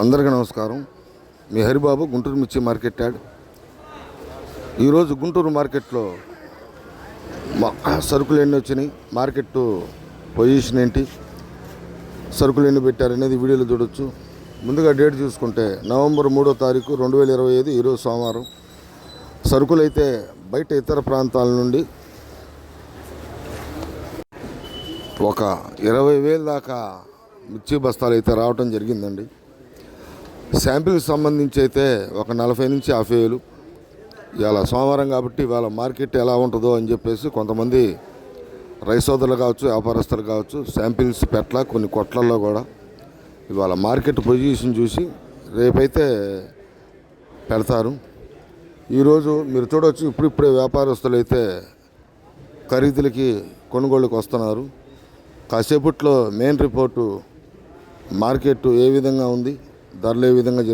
అందరికీ నమస్కారం. మీ హరిబాబు గుంటూరు మిర్చి మార్కెట్ యాడ్. ఈరోజు గుంటూరు మార్కెట్లో సరుకులు ఎన్ని వచ్చినాయి మార్కెట్ పొజిషన్ ఏంటి సరుకులు ఎన్ని పెట్టారు అనేది వీడియోలో చూడొచ్చు. ముందుగా డేట్ చూసుకుంటే నవంబర్ మూడో తారీఖు రెండు వేల ఇరవై ఐదు ఈరోజు సోమవారం. సరుకులు అయితే బయట ఇతర ప్రాంతాల నుండి ఒక ఇరవై వేల దాకా మిర్చి బస్తాలు అయితే రావటం జరిగిందండి. శాంపిల్కి సంబంధించి అయితే ఒక నలభై నుంచి యాభై వేలు. ఇవాళ సోమవారం కాబట్టి ఇవాళ మార్కెట్ ఎలా ఉంటుందో అని చెప్పేసి కొంతమంది రైసోదరులు కావచ్చు వ్యాపారస్తులు కావచ్చు శాంపిల్స్ పెట్ల కొన్ని కొట్లల్లో కూడా ఇవాళ మార్కెట్ పొజిషన్ చూసి రేపైతే పెడతారు. ఈరోజు మీరు చూడవచ్చు ఇప్పుడిప్పుడే వ్యాపారస్తులు అయితే ఖరీదులకి కొనుగోళ్ళకి వస్తున్నారు. కాసేపట్లో మెయిన్ రిపోర్టు మార్కెట్ ఏ విధంగా ఉంది ధరలు ఏ విధంగా జరిగి